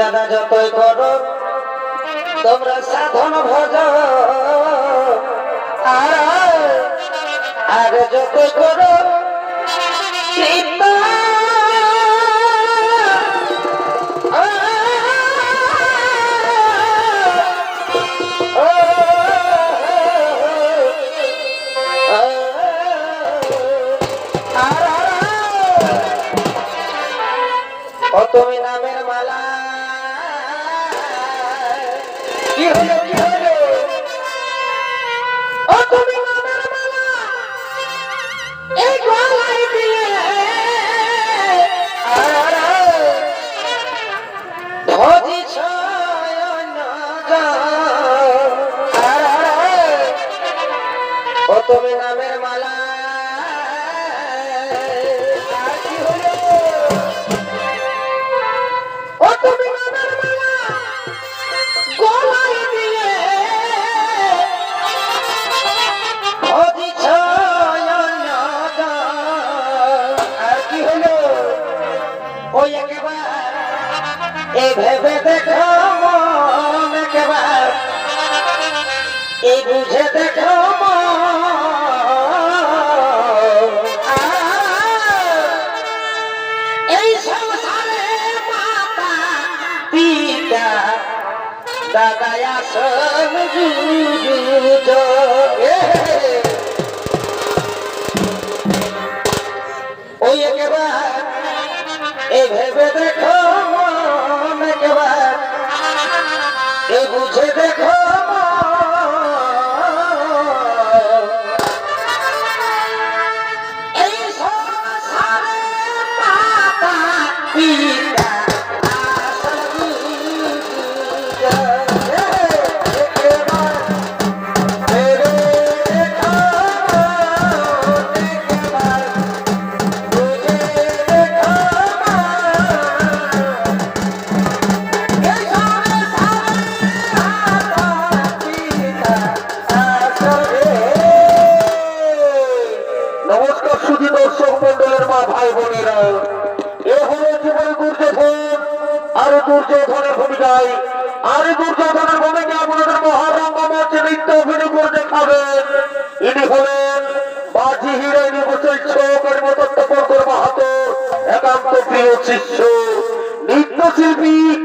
যারা যত করো তোমরা সাধন ভজ। আর যত করো কি বুঝে দেখো এই সংসারে মাতা পিতা দাদা আসন ওই একেবারে Happy নবী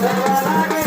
Thank you.